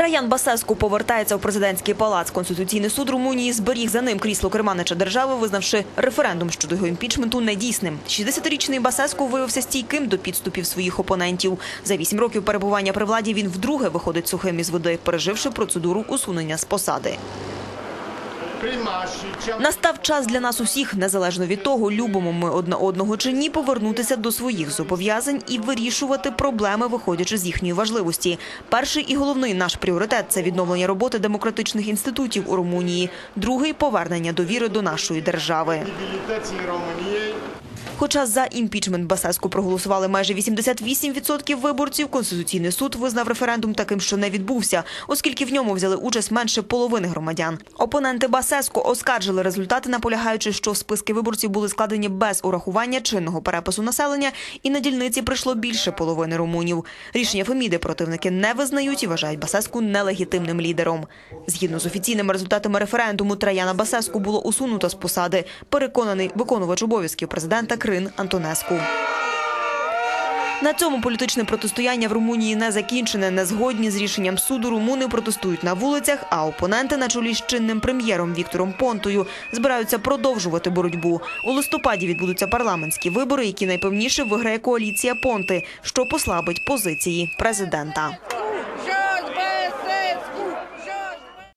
Траян Басеску повертається в президентський палац. Конституційний суд Румунії зберіг за ним крісло керманича держави, визнавши референдум щодо його імпічменту недійсним. 60-річний Басеску виявився стійким до підступів своїх опонентів. За вісім років перебування при владі він вдруге виходить сухим із води, переживши процедуру усунення з посади. Настав час для нас усіх, незалежно від того, любимо ми одне одного чи ні, повернутися до своїх зобов'язань і вирішувати проблеми, виходячи з їхньої важливості. Перший і головний наш пріоритет це відновлення роботи демократичних інститутів у Румунії. Другий повернення довіри до нашої держави. Хоча за імпічмент Басеску проголосували майже 88% виборців, Конституційний суд визнав референдум таким, що не відбувся, оскільки в ньому взяли участь менше половини громадян. Опоненти Басеску оскаржили результати, наполягаючи, що списки виборців були складені без урахування чинного перепису населення, і на дільниці прийшло більше половини румунів. Рішення Феміди противники не визнають і вважають Басеску нелегітимним лідером. Згідно з офіційними результатами референдуму, Траяна Басеску було усунуто з посади. Переконаний виконувач обов'язків президента Крин Антонеску. На цьому політичне протистояння в Румунії не закінчене. Не згодні з рішенням суду румуни протестують на вулицях, а опоненти на чолі з чинним прем'єром Віктором Понтою збираються продовжувати боротьбу. У листопаді відбудуться парламентські вибори, які найпевніше виграє коаліція Понти, що послабить позиції президента.